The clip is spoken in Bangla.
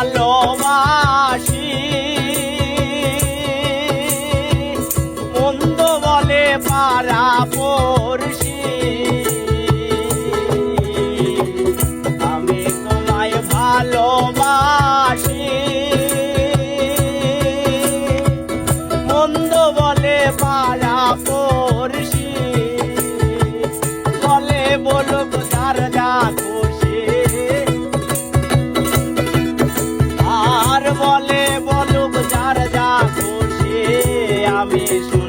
ভালোবাসি। মন্দ বলে পারা পড়ছি আমি তোমায় ভালোবাসি। মন্দ বলে পারা aviso